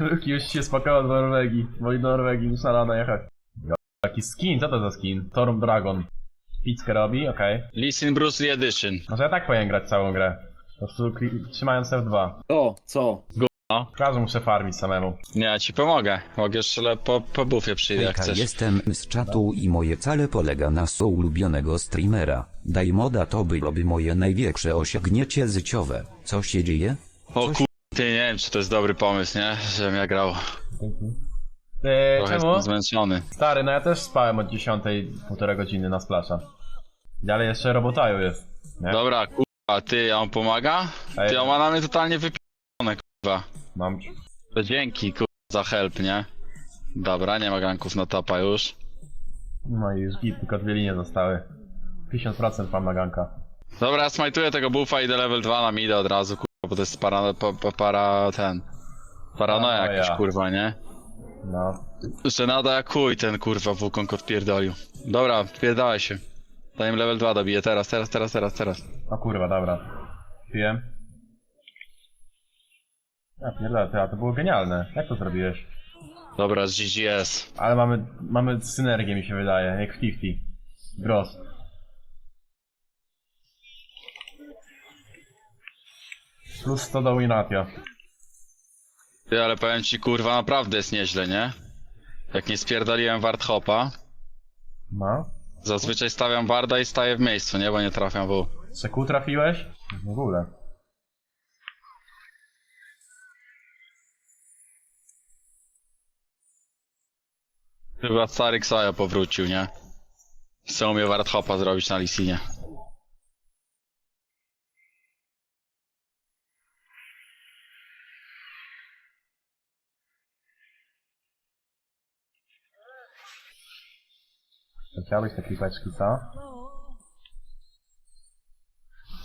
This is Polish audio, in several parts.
Luki już się spakował do Norwegii, bo i do Norwegii muszę rano jechać. Jo, Taki skin, co to za skin? Storm Dragon. Pizzkę robi, okej. Listen Bruce Lee Edition. Może ja tak powinien grać całą grę. Po prostu kli- trzymając F2. O, co? Każdy muszę farmić samemu. Nie, ja ci pomogę. Mogę jeszcze le- po, po bufie przyjdę jak Hejka, chcesz. jestem z czatu i moje cale polega na so ulubionego streamera. Daj moda to byłoby moje największe osiągnięcie życiowe. Co się dzieje? O kur... Ty nie wiem czy to jest dobry pomysł, nie? Żebym ja grał. Eee, Trochę czemu? jestem zmęczony. Stary, no ja też spałem od 10 półtora godziny na splasza. Dalej jeszcze robotaju jest. Nie? Dobra, kurwa, ty, a on pomaga? Ej. Ty, on ma na mnie totalnie wypione, kurwa. Mam. To dzięki, kurwa, za help, nie? Dobra, nie ma ganków na topa już. No i już git, tylko dwie linie zostały. 50% mam na ganka. Dobra, ja smajtuję tego buffa i idę level 2 na mida od razu, kurwa, bo to jest para, pa, pa, para ten... Paranoja Paranoja. jakaś, kurwa, nie? No. Że nada jak chuj ten, kurwa, Wukong odpierdolił. Dobra, wpierdalaj się. Zanim level 2 dobiję, teraz, teraz, teraz, teraz, teraz. O kurwa, dobra. Pijem. Ja pierdolę, ty, a to było genialne. Jak to zrobiłeś? Dobra, z GGS. Ale mamy, mamy synergię mi się wydaje, jak w 50. Gross. Plus 100 do Winatio. Ty, ale powiem ci, kurwa, naprawdę jest nieźle, nie? Jak nie spierdoliłem Warthopa, No. zazwyczaj stawiam Barda i staję w miejscu, nie? Bo nie trafiam w. Seku trafiłeś? W ogóle. Chyba stary Ksaja powrócił, nie? Chce umie Warthopa zrobić na Lisinie. To Chciałbyś te klipeczki, co?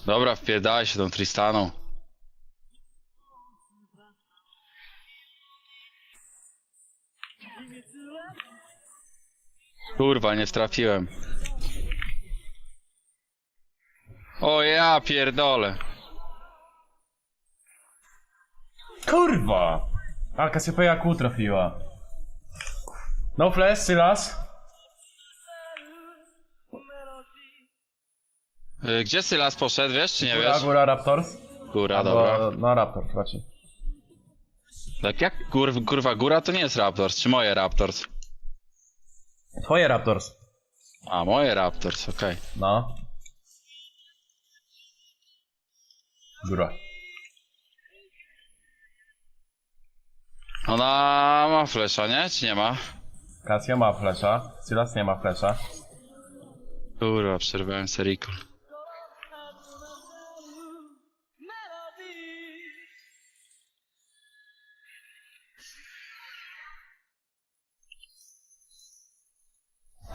Dobra, wpierdalaj się tą Tristaną. Kurwa, nie trafiłem. O ja pierdolę. Kurwa! A Cassiopeia Q trafiła. No flash, Sylas. Gdzie Sylas poszedł, wiesz czy nie Góra, wiesz? góra Raptors. Góra, dobra. No Raptors raczej. Tak jak kur, kurwa góra to nie jest Raptors, czy moje Raptors? Twoje Raptors. A, moje Raptors, okej. No. Góra. Ona ma flesza, nie? Czy nie ma? Casio ma flesza. Sylas nie ma flesza. Kurwa, przerwałem serikul.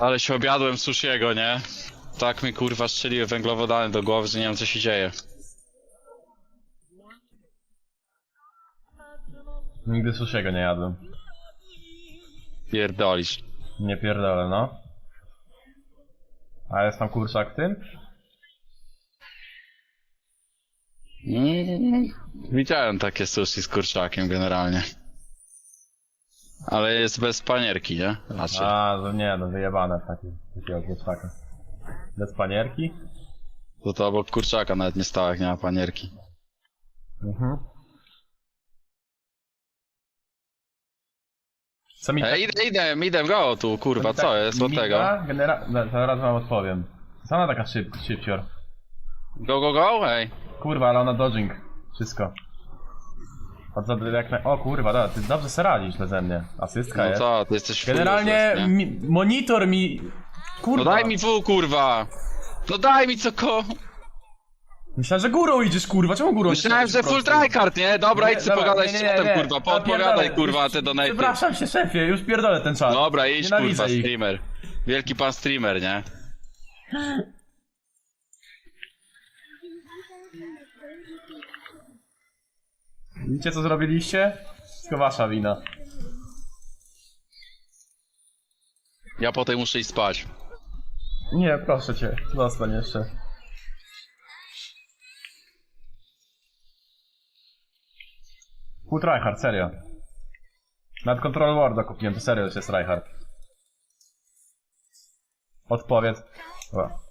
Ale się obiadłem sushiego, nie? Tak mi kurwa strzeliły węglowodany do głowy, że nie wiem co się dzieje. Nigdy sushiego nie jadłem. Pierdolisz. Nie pierdolę, no. A jest tam kurczak w tym? Mm, Widziałem takie sushi z kurczakiem generalnie. Ale jest bez panierki, nie? Raczej. A, to nie, no wyjebane takie, takiego kurczaka. Bez panierki? To to obok kurczaka nawet nie stało, jak nie ma panierki. Mhm. Co mi Ej, idę, idę, idę, go tu, kurwa, co jest od tego? Genera... no, Zaraz wam odpowiem. Co ona taka szyb... szybcior? Go, go, go, ej. Kurwa, ale ona dodging. Wszystko. Od za- jak na... O kurwa, dobra, ty dobrze se radzisz beze mnie. Asystka No jest. co, ty jesteś Generalnie full useless, nie? mi... monitor mi... Kurwa. No daj mi W, kurwa! No daj mi co ko... Myślałem, że górą idziesz, kurwa, czemu górą Myślałem, idziesz że full tryhard, nie? Dobra, idź sobie Dobra, pogadaj nie, z nie, nie, czatem, nie. kurwa, A, poodpowiadaj, pierdolę. kurwa, te donaty. Przepraszam się, szefie, już pierdolę ten czas. Dobra, idź, Nienawidzę kurwa, ich. streamer. Wielki pan streamer, nie? Widzicie co zrobiliście? Wszystko wasza wina. Ja potem muszę iść spać. Nie, proszę cię, zostań jeszcze. Full tryhard, serio. Nad Control Worda kupiłem, to serio, to jest tryhard. Odpowiedz. Dobra.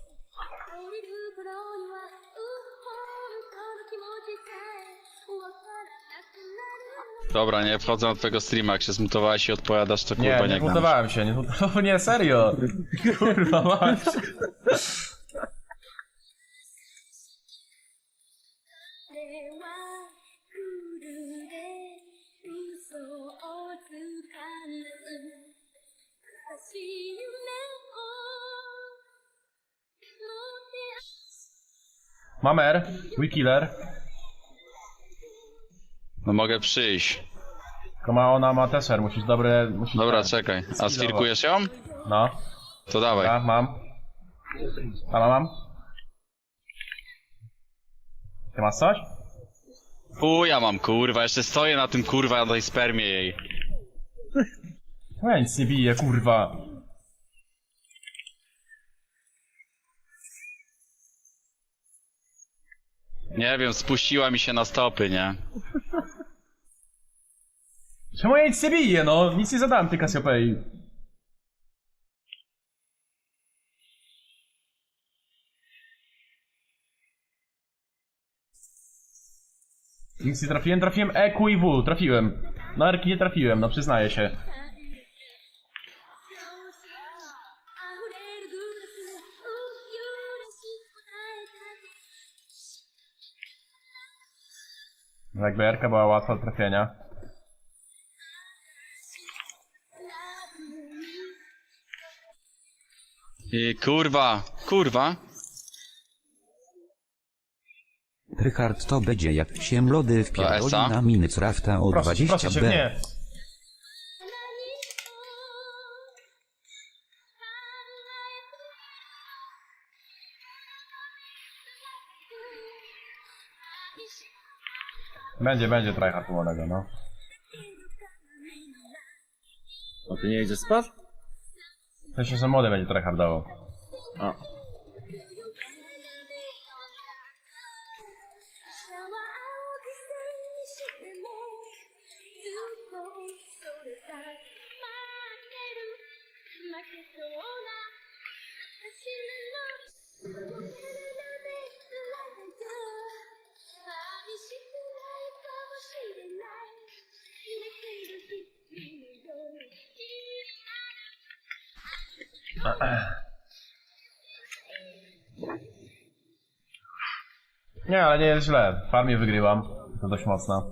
Dobra, nie wchodzę na twojego streama, jak się zmutowałeś i odpowiadasz, to kurwa nie, nie, nie zmutowałem się, nie, zmutowałem- nie, serio. Kurwa, mać. Mamer, Wikiller. No mogę przyjść. Tylko ma ona ma teser, musisz dobre... Musisz Dobra, ten. czekaj. A sfirkujesz ją? No, To dawaj. ja mam. Sama mam. Ty masz coś? U, ja mam kurwa, jeszcze stoję na tym kurwa, na tej spermie jej. No ja nic nie biję, kurwa. Nie wiem, spuściła mi się na stopy, nie? Czemu ja nic nie biję, no? Nic nie zadałem tej Kasiopei. Nic nie trafiłem, trafiłem E, i W, trafiłem. Na Erki nie trafiłem, no przyznaję się. No jakby Erka była łatwa do trafienia. I kurwa, kurwa. Rychard to będzie jak się mlody wpierdoli Esa? na Minecrafta o Proszę, proszę cię, 20b. nie. Będzie, będzie tryhard młodego, no. A ty nie idziesz spać? W sensie, że młody będzie tryhardował. A. 空 Nie, ale nie jest źle. Farmie wygrywam. To dość mocno.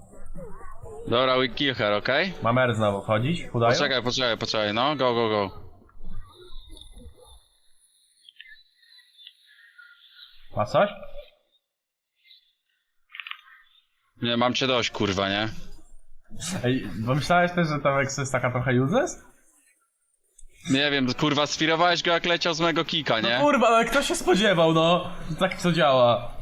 Dobra, we kill her, okej? Mam R znowu wchodzić? Udają? Poczekaj, poczekaj, poczekaj, no, go, go, go. Ma coś? Nie, mam cię dość, kurwa, nie? Ej, bo myślałeś też, że ta Vex jest taka trochę useless? Nie wiem, kurwa, sfirowałeś go jak leciał z mego kika, nie? No kurwa, ale kto się spodziewał, no? że Tak to działa.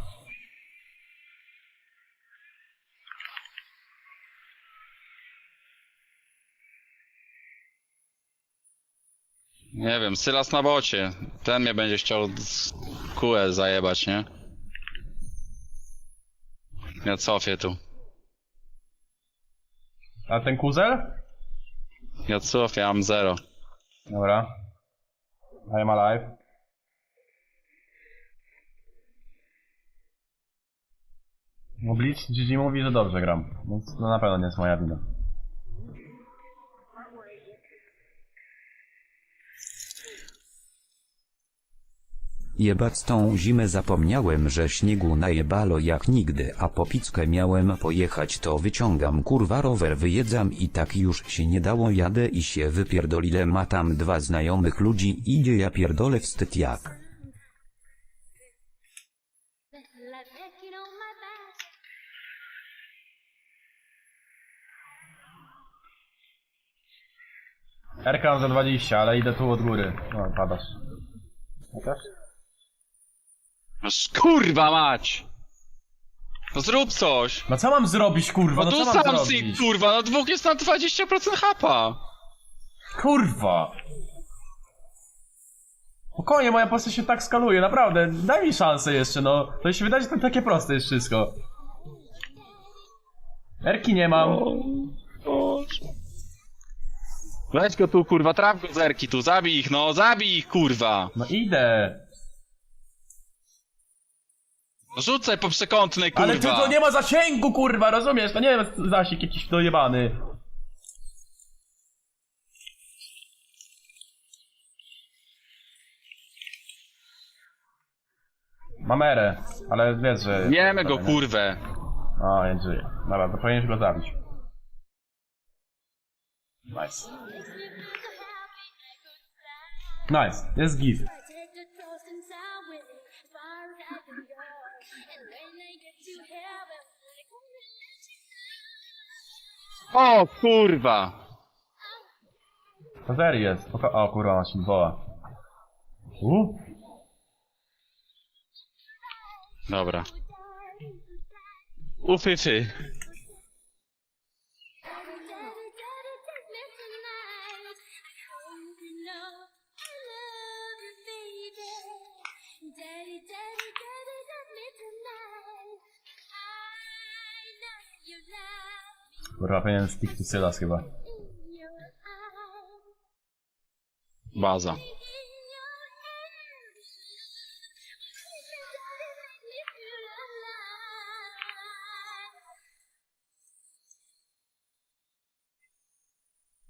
Nie wiem, Sylas na bocie. Ten mnie będzie chciał z QE zajebać, nie? Ja cofię tu. A ten kuzel? Ja cofię, mam zero. Dobra. I am alive. No Bleach GG mówi, że dobrze gram. Więc no na pewno nie jest moja wina. Jebać tą zimę zapomniałem, że śniegu najebalo jak nigdy, a po pizzkę miałem pojechać to wyciągam kurwa rower wyjedzam i tak już się nie dało jadę i się wypierdolile ma tam dwa znajomych ludzi idzie ja pierdolę wstyd jak. RK za 20, ale idę tu od góry. No, padasz. Chociaż? Aż kurwa mać! No zrób coś! No co mam zrobić, kurwa? No, No, tu co mam sam zrobić? kurwa, na dwóch jest na 20% hapa! Kurwa! Spokojnie, moja postać się tak skaluje, naprawdę. Daj mi szansę jeszcze, no. To się wydaje, że to takie proste jest wszystko. Erki nie mam. Weź go tu, kurwa, traf go zerki tu, zabij ich, no, zabij ich, kurwa! No idę! Rzucaj po przekątnej, kurwa! Ale ty to nie ma zasięgu, kurwa, rozumiesz? To nie jest zasięg jakiś dojebany. Mam erę, ale wiesz, że... Wiemy go, kurwę! O, nie żyje. Dobra, to powinieneś go zabić. Nice. Nice, jest git. O, kurwa! To Zeri jest. Spoko- O kurwa, ma się woła. U? Dobra. Ufyfy. Kurwa, powinien stick to Sylas chyba. Baza.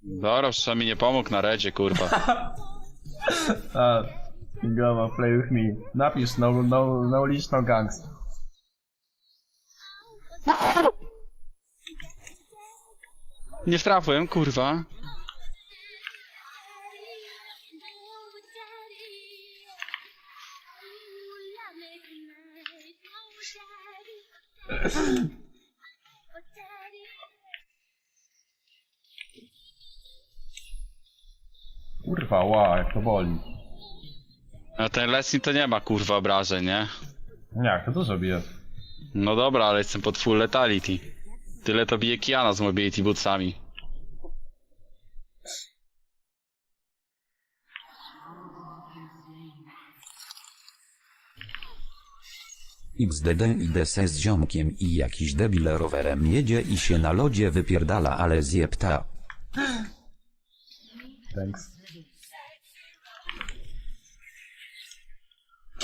Dobra, mi nie pomógł na redzie, kurwa. A, Gowa, play with me. Napisz, no, no, no no gangs. Nie trafiłem, kurwa. Kurwa, ła, jak to boli. A ten Leslie to nie ma, kurwa, obrażeń, nie? Jak, to dużo bije. No dobra, ale jestem pod full letality. Tyle to bije Kiana z mobility bootsami. XDD idę se z ziomkiem i jakiś debil rowerem jedzie i się na lodzie wypierdala ale zjebta. Thanks.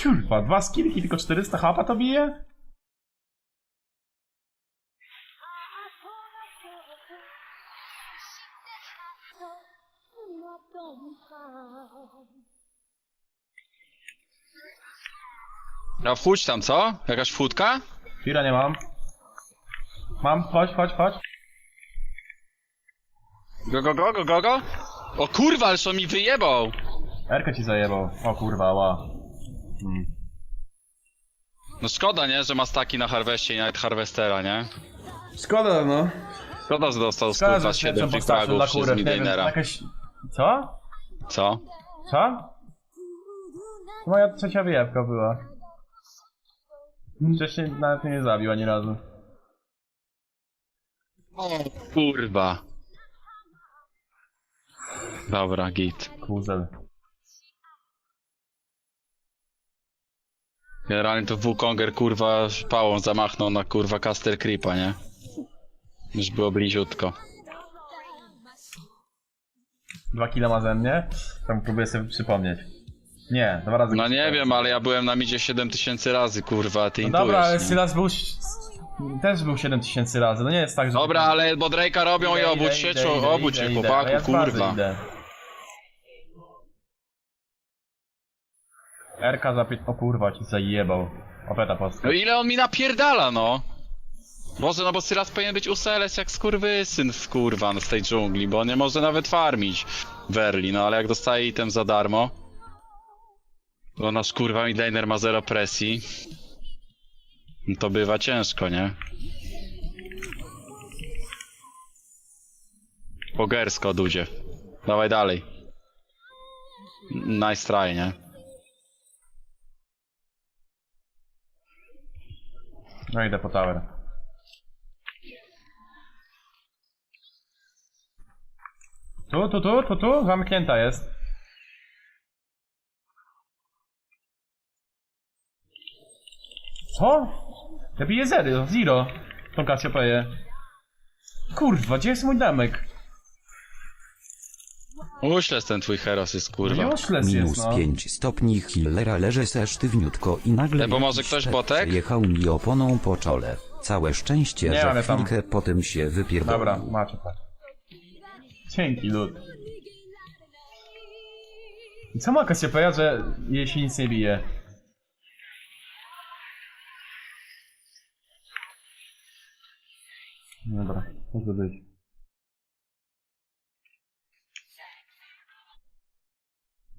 Kurwa, dwa skillki, tylko 400 hapa to bije? No wchódź tam, co? Jakaś wchódka? Fira nie mam. Mam, chodź, chodź, chodź. Go, go, go, go, go, go? O kurwa, ale on mi wyjebał! Erkę ci zajebał. O kurwa, ła. Hmm. No szkoda, nie, że ma staki na harweście i nawet harvestera, nie? Szkoda, no. Szkoda, że dostał Szkoda, kurwa że 7 postacią dla fragów przez kurew, nie wiem, jakaś... Co? Co? Co? To moja trzecia wyjawka była. Wcześniej nawet mnie nie zabił ani razu. O kurwa. Dobra, git. Kuzel. Generalnie to Wukonger kurwa pałą zamachnął na kurwa caster creepa, nie? Już było bliziutko. Dwa kile ma ze mnie? Tam próbuję sobie przypomnieć. Nie, dwa razy. No nie wiem, ale ja byłem na midzie 7000 razy, kurwa, ty No intujesz, dobra, ale nie? Sylas był... Też był 7000 razy, no nie jest tak, że... Dobra, ale bo Drake'a robią i Idę, obudź idę, się, idę, czu- obudź idę, się, idę, chłopaku, a ja kurwa. idę. RK za pię... O kurwa, ci zajebał. Opeta postka. No ile on mi napierdala, no? Boże, no bo Sylas powinien być USLS jak skurwysyn z kurwa no, z tej dżungli, bo nie może nawet farmić Verli, no ale jak dostaje item za darmo, bo nasz kurwa midlaner ma zero presji, no to bywa ciężko, nie? Pogersko, dudzie. Dawaj dalej. Nice try, nie? No idę po tower. Tu, tu, tu, tu, tu, zamknięta jest. Co? Ja biję zero, zero. Tą Kasiopeję. Kurwa, gdzie jest mój damek? Uśles ten twój heros jest kurwa. Oszles jest, Minus no. 5 stopni Hillera leży se sztywniutko i nagle Ej, bo może jakiś ktoś pet botek? Przejechał mi oponą po czole. Całe szczęście, Nie że mamy tam. chwilkę potem się wypierdolił. Dobra, macie tak. Dzięki, lud. I co ma Cassiopeia, że jej się nic nie bije? Dobra, może być.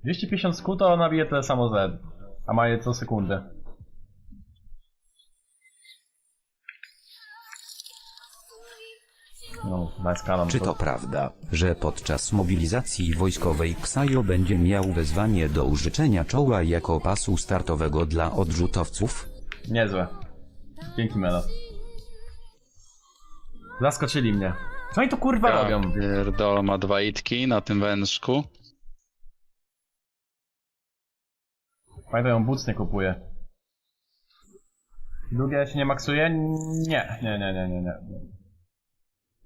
Dwieście pięćdziesiąt sku to nabije tyle samo Z, a ma je co sekundę. No, nice cannon. Czy to prawda, że podczas mobilizacji wojskowej Ksajo będzie miał wezwanie do użyczenia czoła jako pasu startowego dla odrzutowców? Niezłe. Dzięki Melo. Zaskoczyli mnie. Co oni to kurwa Ja robią? pierdol, ma dwa itki na tym wężku. Pamiętaj, on boots nie kupuje. Drugie się nie maksuje? Nie, nie, nie, nie, nie, nie.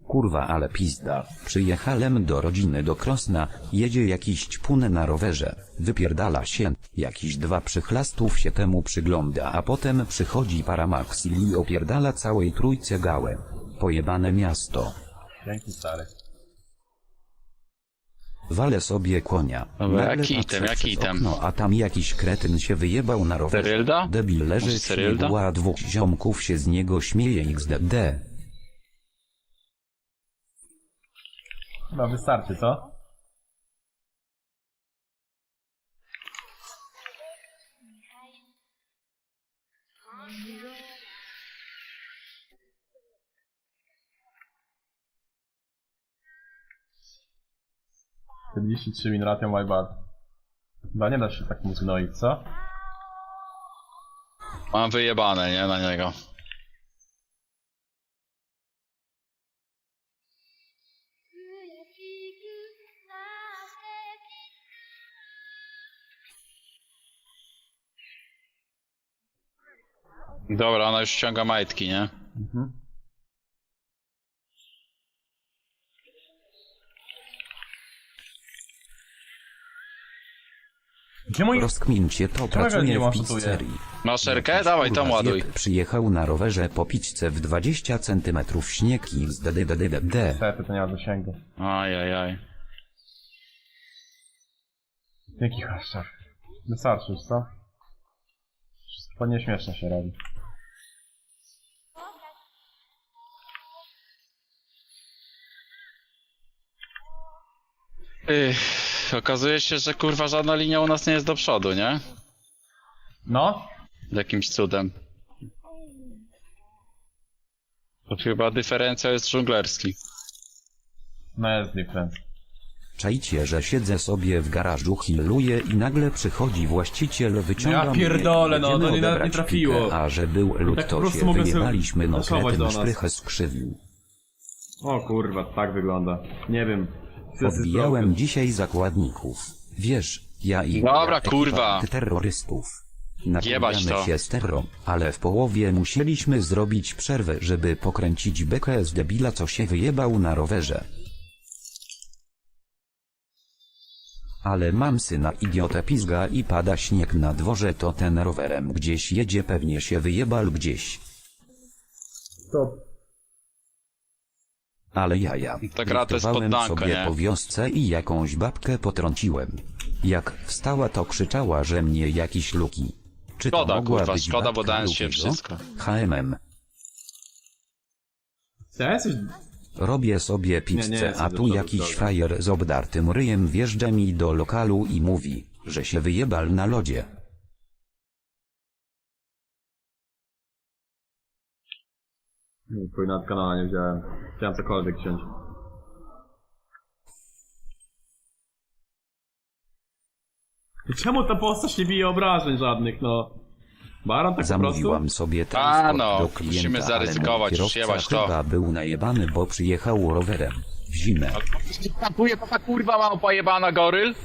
Kurwa ale pizda. Przyjechałem do rodziny do Krosna, jedzie jakiś ćpun na rowerze, wypierdala się, jakiś dwa przychlastów się temu przygląda, a potem przychodzi Paramax i opierdala całej trójce gałę. Pojebane miasto. Dzięki stary. Walę sobie konia. Dobra, Nagle jaki patrzę item, jaki item? Okno, a tam jakiś kretyn się wyjebał na rowerze. Serylda? Debil leży Może w śniegu, a dwóch ziomków się z niego śmieje XDD. Chyba wystarczy, co? Czterdzieści trzy min ratio my bad. Chyba nie da się tak mu zgnoić, co? Mam wyjebane, nie, na niego. Dobra, ona już ściąga majtki, nie? Gdzie mój... Rozkmincie to pracuje nie w maszutuje. pizzerii. Maszerkę? Dawaj, Kurwa, tam ładuj. zjeb Przyjechał na rowerze po pizzę w 20 cm śnieg i zddddd. Niestety, to nie ma zasięgu. Ajajaj. Jaki haszczak. Wystarczy już, co? To nieśmieszne się robi. Ych, okazuje się, że kurwa żadna linia u nas nie jest do przodu, nie? No? Jakimś cudem. To chyba dyferencjał jest dżunglerski. No jest different. Czajcie, że siedzę sobie w garażu, hilluję i nagle przychodzi właściciel, wyciąga Ja mnie, pierdolę, no, to nie- nie trafiło. pikę, a że był lód, Tak po to prostu się mogę sobie wyjebaliśmy, no kretyn nas. szprychę skrzywił. O kurwa, tak wygląda. Nie wiem. Podbijałem dzisiaj zakładników. Wiesz, ja i Dobra, ekipa kurwa. terrorystów. Jebać to. się z terrą, ale w połowie musieliśmy zrobić przerwę, żeby pokręcić bekę z debila, co się wyjebał na rowerze. Ale mam syna idiotę pizga i pada śnieg na dworze, to ten rowerem gdzieś jedzie, pewnie się wyjebał gdzieś. Stop. Ale jaja. Ta gra to jest Driftowałem poddanko, sobie nie? po wiosce i jakąś babkę potrąciłem. Jak wstała to krzyczała, że mnie jakiś luki. Czy to Szkoda, mogła kurwa, być szkoda, bo babka dałem się Lukiego? wszystko. HMM. Ja jesteś... Robię sobie Nie, nie pizzę, jestem a tu jakiś dobra. frajer z obdartym ryjem wjeżdża mi do lokalu i mówi, że się wyjebal na lodzie. Twój nad kanała nie wziąłem. Chciałem cokolwiek wziąć. Czemu ta postać nie bije obrażeń żadnych, no? Baron tak po prostu? Zamówiłam sobie A, transport no, do klienta, musimy ale zaryzykować, mój już kierowca jebać to. chyba był najebany, bo przyjechał rowerem. W zimę. Pakuje to ta kurwa mam pojebana goryl?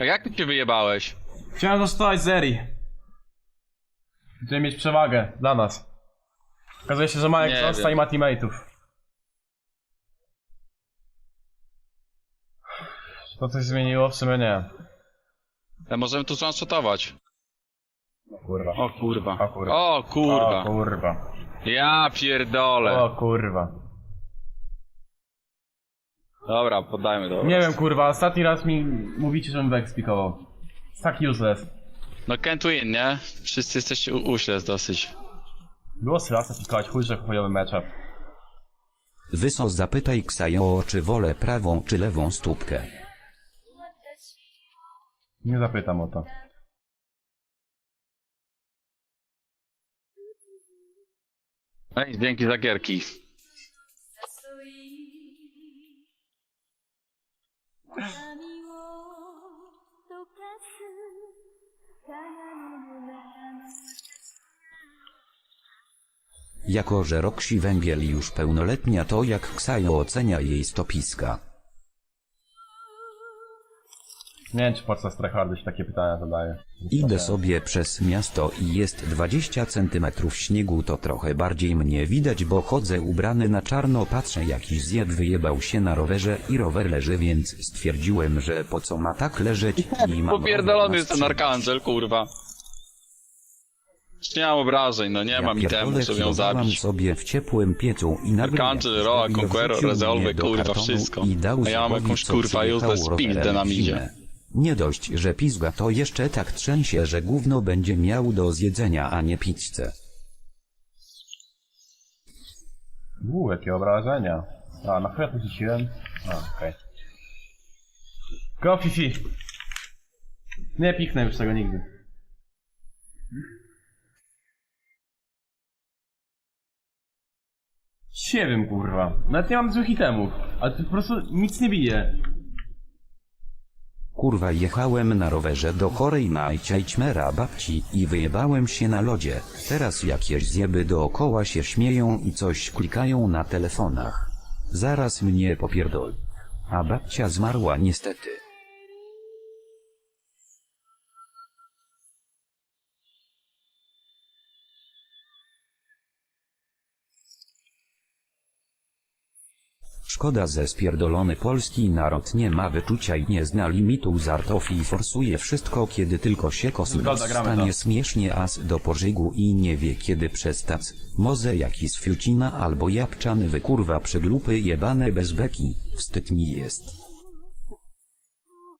A jak ty się wyjebałeś? Chciałem zostać Zeri. Będziemy mieć przewagę dla nas. Okazuje się, że ma Nie egzosta wiem. i ma teammateów. Czy to coś zmieniło? W sumie nie. Ale możemy tu transhotować. O kurwa. O kurwa. O kurwa. O kurwa. O kurwa. Ja pierdolę. O kurwa. Dobra, poddajmy to. Nie wiem kurwa, ostatni raz mi mówicie, żebym Vex pikował. Jest tak useless. No can't win, nie? Wszyscy jesteście u- dosyć. Było Sylasa pikować, chuj, że chujowy matchup. Wyso zapytaj Ksajo, czy wolę prawą czy lewą stópkę. Nie zapytam o to. Ej, dzięki za gierki. Jako że Roxy Węgiel już pełnoletnia to jak Ksajo ocenia jej stopiska. Nie wiem, czy po co Strachhardy się takie pytania zadaje. Idę sobie przez miasto i jest 20 cm śniegu to trochę bardziej mnie widać bo chodzę ubrany na czarno patrzę jakiś zjed wyjebał się na rowerze i rower leży więc stwierdziłem że po co ma tak leżeć i mam Popierdolony rower jest ten na Arkancel, kurwa. Nie mam obrażeń, no nie mam pierdolę, itemu, żeby ją zabić. sobie w ciepłym piecu i nagle jakiś Roa, Conqueror, Resolve, kurwa, kartonu wszystko. I dał A ja mam jakąś, kurwa, useless pizdę na midzie. Nie dość, że pizga to jeszcze tak trzęsie, że gówno będzie miał do zjedzenia, a nie pizzę. Uuu, jakie obrażenia. A, na chwilę to rzuciłem. A, okej. Go, Fifi! Nie piknę już tego nigdy. Nie wiem, kurwa. Nawet nie mam złych itemów. Ale to po prostu nic nie bije. Kurwa jechałem na rowerze do chorej Majcia i ćmera babci i wyjebałem się na lodzie. Teraz jakieś zjeby dookoła się śmieją i coś klikają na telefonach. Zaraz mnie popierdol. A babcia zmarła niestety. Szkoda, że spierdolony polski naród nie ma wyczucia i nie zna limitu żartów i forsuje wszystko kiedy tylko się gramy stanie śmiesznie as do pożygu i nie wie kiedy przestać. Może jakiś fiucina albo japczany wykurwa przyglupy jebane bez beki. Wstyd mi jest.